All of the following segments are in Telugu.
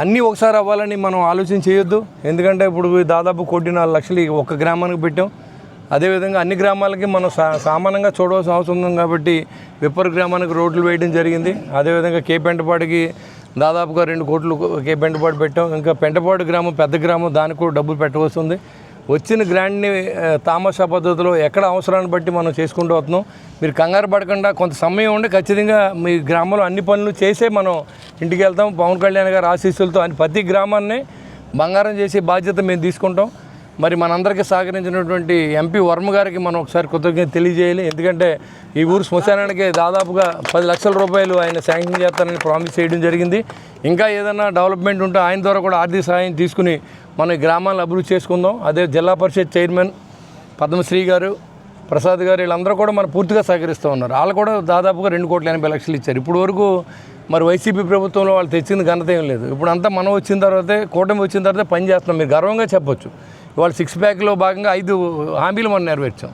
అన్నీ ఒకసారి అవ్వాలని మనం ఆలోచన చేయొద్దు. ఎందుకంటే ఇప్పుడు దాదాపు కోటి నాలుగు లక్షలు ఒక్క గ్రామానికి పెట్టాం. అదేవిధంగా అన్ని గ్రామాలకి మనం సా సామాన్యంగా చూడవలసిన అవసరం ఉంది కాబట్టి విప్పర్ గ్రామానికి రోడ్లు వేయడం జరిగింది. అదేవిధంగా కే పెంటపాటికి దాదాపుగా రెండు కోట్లు కే పెంటపాటు పెట్టాం. ఇంకా పెంటపాడు గ్రామం పెద్ద గ్రామం దానికి కూడా డబ్బులు పెట్టవలసి ఉంది. వచ్చిన గ్రాండ్ని తామసా పద్ధతిలో ఎక్కడ అవసరాన్ని బట్టి మనం చేసుకుంటూ వస్తున్నాం. మీరు కంగారు పడకుండా కొంత సమయం ఉండి ఖచ్చితంగా మీ గ్రామంలో అన్ని పనులు చేసే మనం ఇంటికి వెళ్తాం. పవన్ కళ్యాణ్ గారు ఆశీస్సులతో ప్రతి గ్రామాన్ని బంగారం చేసే బాధ్యత మేము తీసుకుంటాం. మరి మనందరికీ సహకరించినటువంటి ఎంపీ వర్మ గారికి మనం ఒకసారి కృతజ్ఞత తెలియజేయాలి. ఎందుకంటే ఈ ఊరు శ్మశానానికి దాదాపుగా పది లక్షల రూపాయలు ఆయన శాంక్షన్ చేస్తారని ప్రామిస్ చేయడం జరిగింది. ఇంకా ఏదైనా డెవలప్మెంట్ ఉంటే ఆయన ద్వారా కూడా ఆర్థిక సహాయం తీసుకుని మన ఈ గ్రామాలను అభివృద్ధి చేసుకుందాం. అదే జిల్లా పరిషత్ చైర్మన్ పద్మశ్రీ గారు ప్రసాద్ గారు వీళ్ళందరూ కూడా మన పూర్తిగా సహకరిస్తూ ఉన్నారు. వాళ్ళు కూడా దాదాపుగా రెండు కోట్ల ఎనభై లక్షలు ఇచ్చారు. ఇప్పుడు వరకు మరి వైసీపీ ప్రభుత్వంలో వాళ్ళు తెచ్చింది ఘనత ఏం లేదు. ఇప్పుడు అంతా మనం వచ్చిన తర్వాతే కూటమి వచ్చిన తర్వాతే పని చేస్తున్నాం. మీరు గర్వంగా చెప్పొచ్చు. ఇవాళ సిక్స్ ప్యాక్లో భాగంగా ఐదు హామీలు మనం నెరవేర్చాం.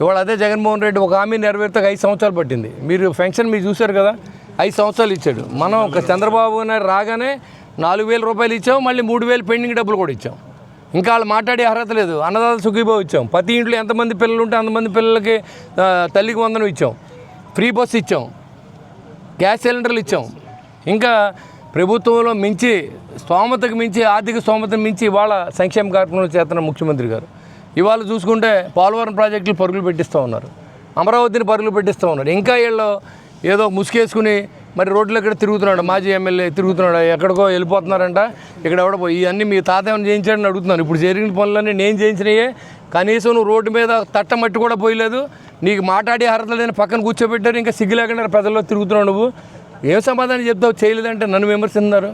ఇవాళ అదే జగన్మోహన్ రెడ్డి ఒక హామీ నెరవేర్తే ఐదు సంవత్సరాలు పట్టింది. మీరు ఫెన్షన్ మీరు చూశారు కదా ఐదు సంవత్సరాలు ఇచ్చాడు. మనం ఒక చంద్రబాబు నాయుడు రాగానే నాలుగు వేల రూపాయలు ఇచ్చాం మళ్ళీ మూడు వేలు పెండింగ్ డబ్బులు కూడా ఇచ్చాం. ఇంకా వాళ్ళు మాట్లాడే అర్హత లేదు. అన్నదాత సుఖీభావం ఇచ్చాం. ప్రతి ఇంట్లో ఎంతమంది పిల్లలు ఉంటే అంతమంది పిల్లలకి తల్లికి వందనం ఇచ్చాం. ఫ్రీ బస్ ఇచ్చాం. గ్యాస్ సిలిండర్లు ఇచ్చాం. ఇంకా ప్రభుత్వంలో మించి స్తోమతకు మించి ఆర్థిక స్తోమతను మించి ఇవాళ సంక్షేమ కార్యక్రమాలు చేస్తున్న ముఖ్యమంత్రి గారు. ఇవాళ చూసుకుంటే పోలవరం ప్రాజెక్టులు పరుగులు పెట్టిస్తూ ఉన్నారు. అమరావతిని పరుగులు పెట్టిస్తూ ఉన్నారు. ఇంకా వీళ్ళు ఏదో ముసుకేసుకుని మరి రోడ్లు ఎక్కడ తిరుగుతున్నాడు? మాజీ ఎమ్మెల్యే తిరుగుతున్నాడు? ఎక్కడికో వెళ్ళిపోతున్నారంట. ఇక్కడ ఎవడ ఇవన్నీ మీ తాత ఏమైనా చేయించాడని అడుగుతున్నాను ఇప్పుడు జరిగిన పనులన్నీ నేను చేయించినయే. కనీసం నువ్వు రోడ్డు మీద తట్ట మట్టి కూడా పోయలేదు. నీకు మాట్లాడే అర్హత లేని పక్కన కూర్చోబెట్టారు. ఇంకా సిగ్గు లేకుండా ప్రజల్లో తిరుగుతున్నావు నువ్వు. ఏం సమాధానం చెప్తావు? చేయలేదంటే నన్ను విమర్శిస్తున్నారు.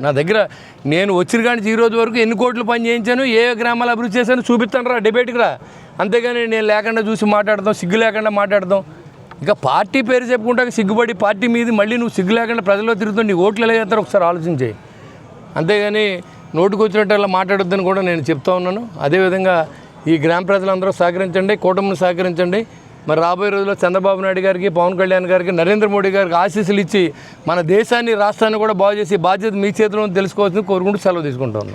నా దగ్గర నేను వచ్చిన కానీ ఈ రోజు వరకు ఎన్ని కోట్లు పని చేయించాను ఏ గ్రామాలు అభివృద్ధి చేశాను చూపిస్తాను రా డిబేట్కి రా. అంతేగాని నేను లేకుండా చూసి మాట్లాడదాం సిగ్గు లేకుండా మాట్లాడదాం. ఇక పార్టీ పేరు చెప్పుకుంటా సిగ్గుపడి పార్టీ మీద మళ్ళీ నువ్వు సిగ్గు లేకుండా ప్రజల్లో తిరుగుతుంది నీ ఓట్లు ఎలా చేస్తారో ఒకసారి ఆలోచించే అంతేగాని నోటుకు వచ్చినట్టు మాట్లాడొద్దని కూడా నేను చెప్తా ఉన్నాను. అదేవిధంగా ఈ గ్రామ ప్రజలందరూ సహకరించండి కూటమిని సహకరించండి. మరి రాబోయే రోజుల్లో చంద్రబాబు నాయుడు గారికి పవన్ కళ్యాణ్ గారికి నరేంద్ర మోడీ గారికి ఆశీస్సులు ఇచ్చి మన దేశాన్ని రాష్ట్రాన్ని కూడా బాగు చేసి బాధ్యత మీ చేతిలో తెలుసుకోవాల్సింది కోరుకుంటూ సెలవు తీసుకుంటాను